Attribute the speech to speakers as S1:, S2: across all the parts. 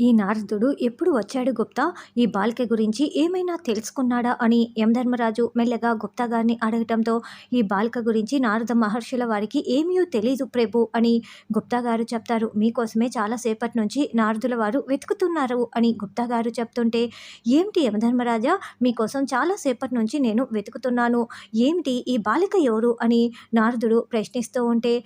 S1: ఈ నారదుడు ఎప్పుడు వచ్చాడు గుప్తా? ఈ బాలిక గురించి ఏమైనా తెలుసుకున్నాడా అని యమధర్మరాజు మెల్లగా గుప్తా గారిని అడగటంతో ఈ బాలిక గురించి నారద మహర్షుల వారికి ఏమీ తెలీదు ప్రభు అని గుప్తా గారు చెప్తారు. మీకోసమే చాలాసేపటి నుంచి నారదుల వారు వెతుకుతున్నారు అని గుప్తా గారు చెప్తుంటే ఏమిటి యమధర్మరాజా? మీకోసం చాలాసేపటి నుంచి నేను వెతుకుతున్నాను. ఏమిటి ఈ బాలిక ఎవరు? అని నారదుడు ప్రశ్నిస్తూ ఉంటే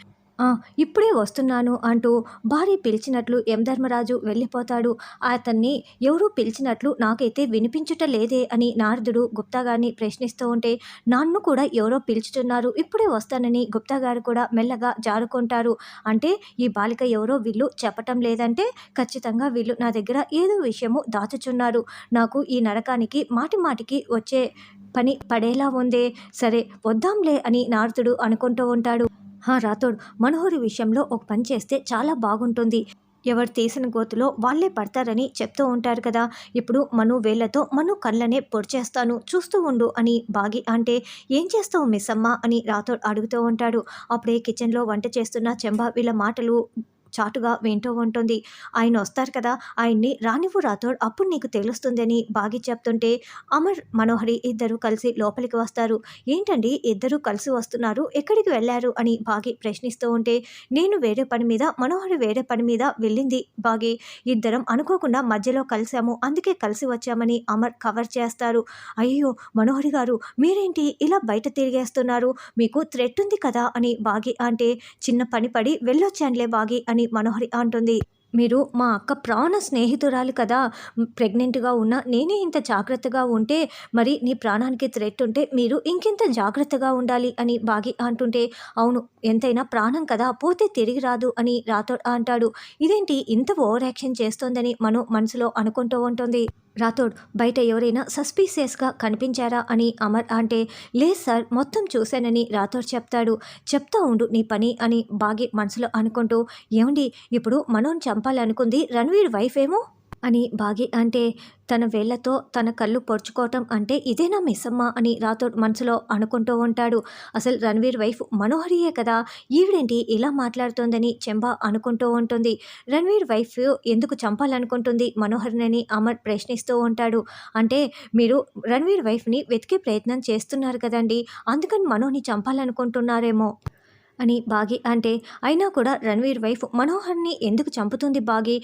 S1: ఇప్పుడే వస్తున్నాను అంటూ భార్య పిలిచినట్లు యమధర్మరాజు వెళ్ళిపోతాడు. అతన్ని ఎవరూ పిలిచినట్లు నాకైతే వినిపించుట లేదే అని నారదుడు గుప్తా గారిని ప్రశ్నిస్తూ ఉంటే నన్ను కూడా ఎవరో పిలుచుతున్నారు ఇప్పుడే వస్తానని గుప్తా గారు కూడా మెల్లగా జారుకుంటారు. అంటే ఈ బాలిక ఎవరో వీళ్ళు చెప్పటం లేదంటే ఖచ్చితంగా వీళ్ళు నా దగ్గర ఏదో విషయము దాచుచున్నారు. నాకు ఈ నరకానికి మాటి మాటికి వచ్చే పని పడేలా ఉందే. సరే వద్దాంలే అని నారదుడు అనుకుంటూ ఉంటాడు. హా రాథోడ్ మనోహరి విషయంలో ఒక పని చేస్తే చాలా బాగుంటుంది. ఎవరు తీసిన గోతులో వాళ్ళే పడతారని చెప్తూ ఉంటారు కదా. ఇప్పుడు మను వేళ్ళతో మను కళ్ళనే పొడిచేస్తాను. చూస్తూ ఉండు అని బాగి అంటే ఏం చేస్తావు మిస్ అమ్మ అని రాథోడ్ అడుగుతూ ఉంటాడు. అప్పుడే కిచెన్లో వంట చేస్తున్న చెంబా వీళ్ళ మాటలు చాటుగా వింటూ ఉంటుంది. ఆయన వస్తారు కదా ఆయన్ని రానివ్వు రాథోడ్ అప్పుడు నీకు తెలుస్తుందని బాగి చెప్తుంటే అమర్ మనోహరి ఇద్దరు కలిసి లోపలికి వస్తారు. ఏంటండి ఇద్దరు కలిసి వస్తున్నారు? ఎక్కడికి వెళ్ళారు? అని బాగి ప్రశ్నిస్తూ ఉంటే నేను వేరే పని మీద మనోహరి వేరే పని మీద వెళ్ళింది బాగి. ఇద్దరం అనుకోకుండా మధ్యలో కలిసాము అందుకే కలిసి వచ్చామని అమర్ కవర్ చేస్తారు. అయ్యో మనోహరి గారు మీరేంటి ఇలా బయట తిరిగేస్తున్నారు? మీకు థ్రెట్ ఉంది కదా అని బాగి అంటే చిన్న పని పడి వెళ్ళొచ్చానులే బాగి అని మనోహరి అంటుంది. మీరు మా అక్క ప్రాణ స్నేహితురాలు కదా. ప్రెగ్నెంట్గా ఉన్న నేనే ఇంత జాగ్రత్తగా ఉంటే మరి నీ ప్రాణానికి థ్రెట్ ఉంటే మీరు ఇంకెంత జాగ్రత్తగా ఉండాలి అని బాగి అంటుంటే అవును ఎంతైనా ప్రాణం కదా పోతే తిరిగి రాదు అని రాథోడ్ అంటాడు. ఇదేంటి ఇంత ఓవర్ యాక్షన్ చేస్తోందని మనం మనసులో అనుకుంటూ ఉంటుంది. రాథోడ్ బయట ఎవరైనా సస్పీసియస్గా కనిపించారా అని అమర్ అంటే లేదు సార్ మొత్తం చూశానని రాథోడ్ చెప్తాడు. చెప్తా ఉండు నీ పని అని బాగి మనసులో అనుకుంటూ ఏమండి ఇప్పుడు మనోని చంపాలనుకుంది రణవీర్ వైఫ్ ఏమో అని బాగి అంటే తన వేళ్ళతో తన కళ్ళు పొడుచుకోవటం అంటే ఇదేనా మిస్సమ్మ అని రాథోడ్ మనసులో అనుకుంటూ ఉంటాడు. అసలు రణవీర్ వైఫ్ మనోహరియే కదా? ఈవిడేంటి ఇలా మాట్లాడుతోందని చెంబా అనుకుంటూ ఉంటుంది. రణవీర్ వైఫ్ ఎందుకు చంపాలనుకుంటుంది మనోహర్ని అమర్ ప్రశ్నిస్తూ ఉంటాడు. అంటే మీరు రణవీర్ వైఫ్ని వెతికే ప్రయత్నం చేస్తున్నారు కదండి అందుకని మనోని చంపాలనుకుంటున్నారేమో అని బాగి అంటే అయినా కూడా రణవీర్ వైఫ్ మనోహర్ని ఎందుకు చంపుతుంది బాగి?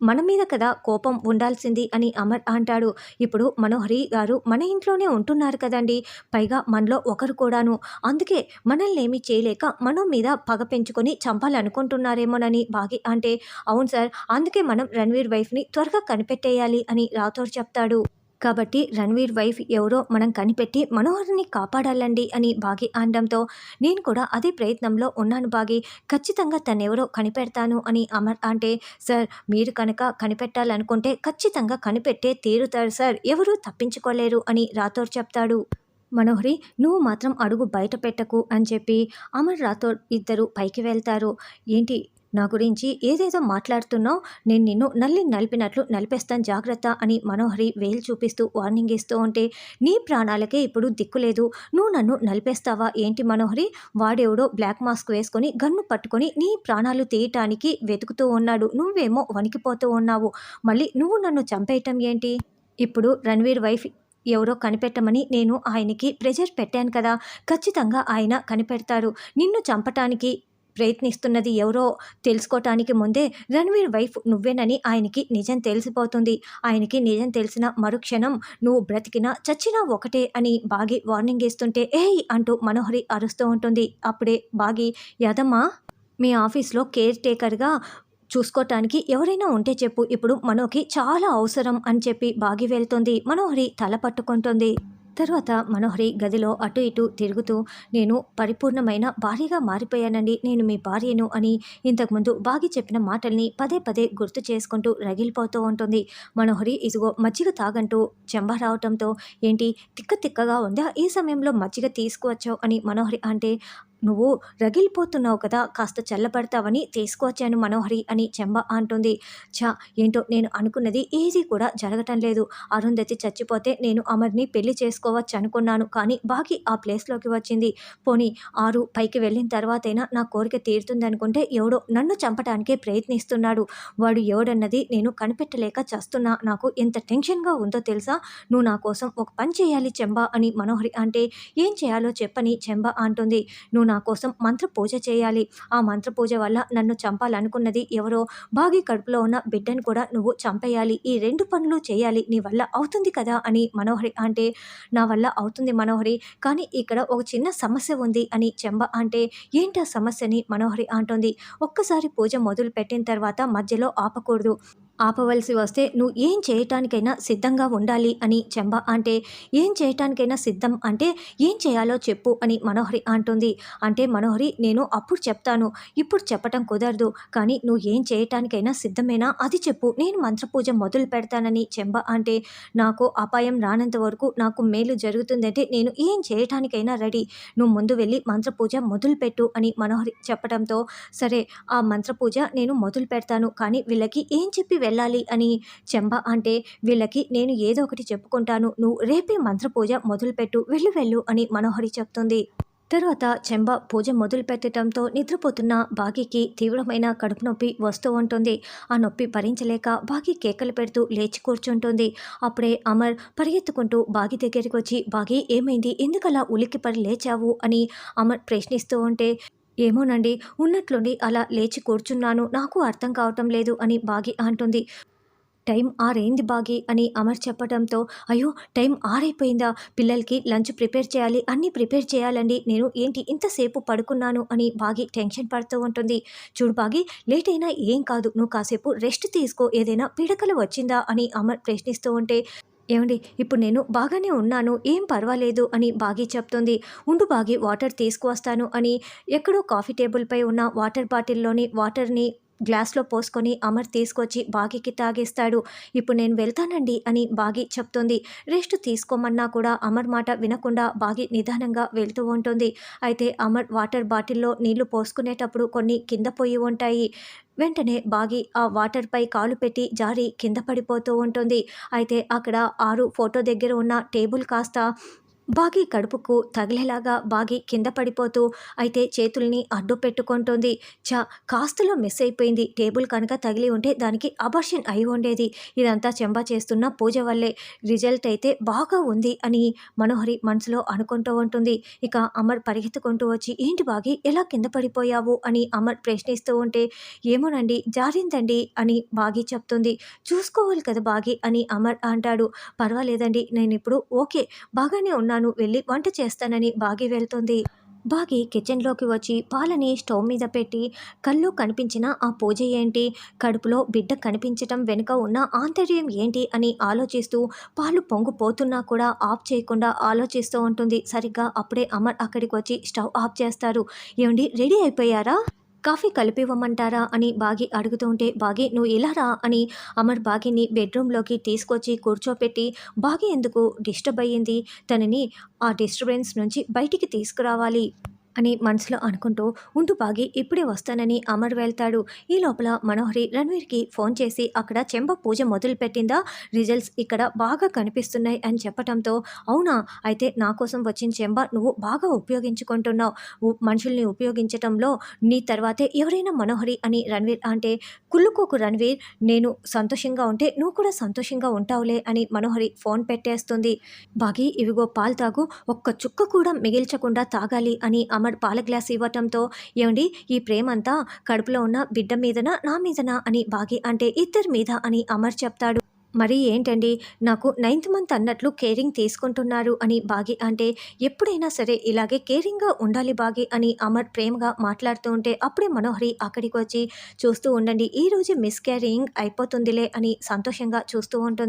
S1: మన మీద కదా కోపం ఉండాల్సింది అని అమర్ అంటాడు. ఇప్పుడు మనోహరి గారు మన ఇంట్లోనే ఉంటున్నారు కదండి. పైగా మనలో ఒకరు కూడాను. అందుకే మనల్ని ఏమీ చేయలేక మనం మీద పగ పెంచుకొని చంపాలనుకుంటున్నారేమోనని బాగి అంటే అవును సార్ అందుకే మనం రణవీర్ వైఫ్ని త్వరగా కనిపెట్టేయాలి అని రాథోర్ చెప్తాడు. కాబట్టి రణవీర్ వైఫ్ ఎవరో మనం కనిపెట్టి మనోహర్ని కాపాడాలండి అని బాగి అనడంతో నేను కూడా అదే ప్రయత్నంలో ఉన్నాను బాగి. ఖచ్చితంగా తనెవరో కనిపెడతాను అని అమర్ అంటే సార్ మీరు కనుక కనిపెట్టాలనుకుంటే ఖచ్చితంగా కనిపెట్టే తీరుతారు సార్. ఎవరూ తప్పించుకోలేరు అని రాథోర్ చెప్తాడు. మనోహరి నువ్వు మాత్రం అడుగు బయట పెట్టకు అని చెప్పి అమర్ రాథోడ్ ఇద్దరు పైకి వెళ్తారు. ఏంటి నా గురించి ఏదేదో మాట్లాడుతున్నావు నేను నిన్ను నల్లి నలిపినట్లు నలిపేస్తాను జాగ్రత్త అని మనోహరి వేలు చూపిస్తూ వార్నింగ్ ఇస్తూ ఉంటే నీ ప్రాణాలకే ఇప్పుడు దిక్కులేదు నువ్వు నన్ను నలిపేస్తావా ఏంటి మనోహరి? వాడెవడో బ్లాక్ మాస్క్ వేసుకొని గన్ను పట్టుకొని నీ ప్రాణాలు తీయటానికి వెతుకుతూ ఉన్నాడు. నువ్వేమో వణికిపోతూ ఉన్నావు. మళ్ళీ నువ్వు నన్ను చంపేయటం ఏంటి? ఇప్పుడు రణవీర్ వైఫ్ ఎవరో కనిపెట్టమని నేను ఆయనకి ప్రెజర్ పెట్టాను కదా. ఖచ్చితంగా ఆయన కనిపెడతారు నిన్ను చంపటానికి ప్రయత్నిస్తున్నది ఎవరో తెలుసుకోవటానికి ముందే రణవీర్ వైఫ్ నువ్వేనని ఆయనకి నిజం తెలిసిపోతుంది. ఆయనకి నిజం తెలిసిన మరుక్షణం నువ్వు బ్రతికినా చచ్చినా ఒకటే అని బాగి వార్నింగ్ ఇస్తుంటే ఏయ్ అంటూ మనోహరి అరుస్తూ ఉంటుంది. అప్పుడే బాగి యదమ్మా మీ ఆఫీస్లో కేర్ టేకర్గా చూసుకోవటానికి ఎవరైనా ఉంటే చెప్పు. ఇప్పుడు మనోకి చాలా అవసరం అని చెప్పి బాగి వెళ్తుంది. మనోహరి తల పట్టుకుంటుంది. తర్వాత మనోహరి గదిలో అటు ఇటు తిరుగుతూ నేను పరిపూర్ణమైన భార్యగా మారిపోయానండి. నేను మీ భార్యను అని ఇంతకుముందు బాగి చెప్పిన మాటల్ని పదే పదే గుర్తు చేసుకుంటూ రగిలిపోతూ ఉంటుంది. మనోహరి ఇదిగో మజ్జిగ తాగంటూ చెంబ రావటంతో ఏంటి తిక్క తిక్కగా ఉందా? ఈ సమయంలో మజ్జిగ తీసుకువచ్చావు అని మనోహరి అంటే నువ్వు రగిలిపోతున్నావు కదా కాస్త చల్లబడతావని తీసుకువచ్చాను మనోహరి అని చెంబ అంటుంది. చా ఏంటో నేను అనుకున్నది ఏది కూడా జరగటం లేదు. అరుంధతి చచ్చిపోతే నేను అమర్ని పెళ్ళి చేసుకోవచ్చు అనుకున్నాను కానీ బాకి ఆ ప్లేస్లోకి వచ్చింది. పోనీ ఆరు పైకి వెళ్ళిన తర్వాతైనా నా కోరిక తీరుతుందనుకుంటే ఎవడో నన్ను చంపడానికే ప్రయత్నిస్తున్నాడు. వాడు ఎవడన్నది నేను కనిపెట్టలేక చస్తున్నా. నాకు ఎంత టెన్షన్గా ఉందో తెలుసా? నువ్వు నా కోసం ఒక పని చేయాలి చెంబ అని మనోహరి అంటే ఏం చేయాలో చెప్పని చెంబ అంటుంది. నువ్వు నా కోసం మంత్ర పూజ చేయాలి. ఆ మంత్ర పూజ వల్ల నన్ను చంపాలనుకున్నది ఎవరో? బాగి కడుపులో ఉన్న బిడ్డను కూడా నువ్వు చంపేయాలి. ఈ రెండు పనులు చేయాలి. నీ వల్ల అవుతుంది కదా? అని మనోహరి అంటే నా వల్ల అవుతుంది మనోహరి. కానీ ఇక్కడ ఒక చిన్న సమస్య ఉంది అని చెంబ అంటే ఏంటా సమస్యని? మనోహరి అంటుంది. ఒక్కసారి పూజ మొదలు పెట్టిన తర్వాత మధ్యలో ఆపకూడదు. ఆపవలసి వస్తే నువ్వు ఏం చేయటానికైనా సిద్ధంగా ఉండాలి అని చెంబ అంటే ఏం చేయటానికైనా సిద్ధం అంటే ఏం చేయాలో చెప్పు అని మనోహరి అంటుంది. అంటే మనోహరి నేను అప్పుడు చెప్తాను ఇప్పుడు చెప్పటం కుదరదు కానీ నువ్వు ఏం చేయటానికైనా సిద్ధమేనా? అది చెప్పు నేను మంత్రపూజ మొదలు పెడతానని చెంబ అంటే నాకు అపాయం రానంత వరకు నాకు మేలు జరుగుతుందంటే నేను ఏం చేయటానికైనా రెడీ. నువ్వు ముందు వెళ్ళి మంత్రపూజ మొదలుపెట్టు అని మనోహరి చెప్పడంతో సరే ఆ మంత్రపూజ నేను మొదలు పెడతాను కానీ వీళ్ళకి ఏం చెప్పి వెళ్ళాలి అని చెంబ అంటే వీళ్ళకి నేను ఏదో ఒకటి చెప్పుకుంటాను. నువ్వు రేపే మంత్రపూజ మొదలుపెట్టు వెళ్ళు వెళ్ళు అని మనోహరి చెప్తుంది. తర్వాత చెంబ పూజ మొదలు పెట్టడంతో నిద్రపోతున్న బాగీకి తీవ్రమైన కడుపు నొప్పి వస్తూ ఉంటుంది. ఆ నొప్పి భరించలేక బాగి కేకలు పెడుతూ లేచి కూర్చుంటుంది. అప్పుడే అమర్ పరిగెత్తుకుంటూ బాగి దగ్గరికి వచ్చి బాగి ఏమైంది? ఎందుకలా ఉలిక్కిపడి లేచావు? అని అమర్ ప్రశ్నిస్తూ ఉంటే ఏమోనండి ఉన్నట్లుండి అలా లేచి కూర్చున్నాను. నాకు అర్థం కావటం లేదు అని బాగి అంటుంది. టైం ఆరైంది బాగి అని అమర్ చెప్పడంతో అయ్యో టైం ఆరైపోయిందా? పిల్లలకి లంచ్ ప్రిపేర్ చేయాలి అన్నీ ప్రిపేర్ చేయాలండి. నేను ఏంటి ఇంతసేపు పడుకున్నాను అని బాగి టెన్షన్ పడుతూ ఉంటుంది. చూడు బాగి లేట్ అయినా ఏం కాదు. నువ్వు కాసేపు రెస్ట్ తీసుకో ఏదైనా పిడకలు వచ్చిందా అని అమర్ ప్రశ్నిస్తూ ఉంటే ఏమండి ఇప్పుడు నేను బాగానే ఉన్నాను ఏం పర్వాలేదు అని బాగి చెప్తుంది. ఉండు బాగి వాటర్ తీసుకువస్తాను అని ఎక్కడో కాఫీ టేబుల్పై ఉన్న వాటర్ బాటిల్లోని వాటర్ని గ్లాస్లో పోసుకొని అమర్ తీసుకొచ్చి బాగికి తాగేస్తాడు. ఇప్పుడు నేను వెళ్తానండి అని బాగి చెప్తుంది. రెస్ట్ తీసుకోమన్నా కూడా అమర్ మాట వినకుండా బాగి నిదానంగా వెళ్తూ ఉంటుంది. అయితే అమర్ వాటర్ బాటిల్లో నీళ్ళు పోసుకునేటప్పుడు కొన్ని కింద పోయి ఉంటాయి. వెంటనే బాగి ఆ వాటర్పై కాలు పెట్టి జారి కింద పడిపోతూ ఉంటుంది. అయితే అక్కడ ఆరు ఫోటో దగ్గర ఉన్న టేబుల్ కాస్త బాగి కడుపుకు తగిలేలాగా బాగి కింద పడిపోతూ అయితే చేతుల్ని అడ్డు పెట్టుకుంటోంది. చా కాస్తలో మిస్ అయిపోయింది. టేబుల్ కనుక తగిలి ఉంటే దానికి అబర్షన్ అయి ఉండేది. ఇదంతా చెంబా చేస్తున్న పూజ వల్లే రిజల్ట్ అయితే బాగా ఉంది అని మనోహరి మనసులో అనుకుంటూ ఉంటుంది. ఇక అమర్ పరిగెత్తుకుంటూ వచ్చి ఏంటి బాగి ఎలా కింద పడిపోయావు? అని అమర్ ప్రశ్నిస్తూ ఉంటే ఏమోనండి జారిందండి అని బాగి చెప్తుంది. చూసుకోవాలి కదా బాగి అని అమర్ అంటాడు. పర్వాలేదండి నేను ఇప్పుడు ఓకే బాగానే ఉన్నాను. వెళ్ళి వంట చేస్తానని బాగి వెళ్తుంది. బాగి కిచెన్లోకి వచ్చి పాలని స్టవ్ మీద పెట్టి కళ్ళు కనిపించిన ఆ పూజ ఏంటి? కడుపులో బిడ్డ కనిపించటం వెనుక ఉన్న ఆంతర్యం ఏంటి అని ఆలోచిస్తూ పాలు పొంగిపోతున్నా కూడా ఆఫ్ చేయకుండా ఆలోచిస్తూ ఉంటుంది. సరిగ్గా అప్పుడే అమర్ అక్కడికి వచ్చి స్టవ్ ఆఫ్ చేస్తారు ఏమండి రెడీ అయిపోయారా? కాఫీ కలిపివ్వమంటారా అని బాగి అడుగుతుంటే బాగి నువ్వు ఇలా రా అని అమర్ బాగిని బెడ్రూమ్లోకి తీసుకొచ్చి కూర్చోపెట్టి బాగి ఎందుకు డిస్టర్బ్ అయ్యింది? తనని ఆ డిస్టర్బెన్స్ నుంచి బయటికి తీసుకురావాలి. అని మనసులో అనుకుంటూ ఉంటూ బాగి ఇప్పుడే వస్తానని అమర్ వెళ్తాడు. ఈ లోపల మనోహరి రణ్వీర్కి ఫోన్ చేసి అక్కడ చెంబ పూజ మొదలు పెట్టిందా రిజల్ట్స్ ఇక్కడ బాగా కనిపిస్తున్నాయి అని చెప్పడంతో అవునా? అయితే నా కోసం వచ్చిన చెంబ నువ్వు బాగా ఉపయోగించుకుంటున్నావు. మనుషుల్ని ఉపయోగించటంలో నీ తర్వాతే ఎవరైనా మనోహరి అని రణ్వీర్ అంటే కుళ్ళుకోకు రణ్వీర్ నేను సంతోషంగా ఉంటే నువ్వు కూడా సంతోషంగా ఉంటావులే అని మనోహరి ఫోన్ పెట్టేస్తుంది. బాగి ఇవిగో పాలు తాగు ఒక్క చుక్క కూడా మిగిల్చకుండా తాగాలి అని అమర్ పాల గ్లాస్ ఇవ్వటంతో ఏమండి ఈ ప్రేమంతా కడుపులో ఉన్న బిడ్డ మీదనా నా మీదనా? అని బాగి అంటే ఇద్దరి మీద అని అమర్ చెప్తాడు. మరి ఏంటండి నాకు నైన్త్ మంత్ అన్నట్లు కేరింగ్ తీసుకుంటున్నారు అని బాగి అంటే ఎప్పుడైనా సరే ఇలాగే కేరింగ్గా ఉండాలి బాగి అని అమర్ ప్రేమగా మాట్లాడుతూ ఉంటే అప్పుడే మనోహరి అక్కడికి వచ్చి చూస్తూ ఉండండి ఈ రోజు మిస్ క్యారింగ్ అయిపోతుందిలే అని సంతోషంగా చూస్తూ ఉంటుంది.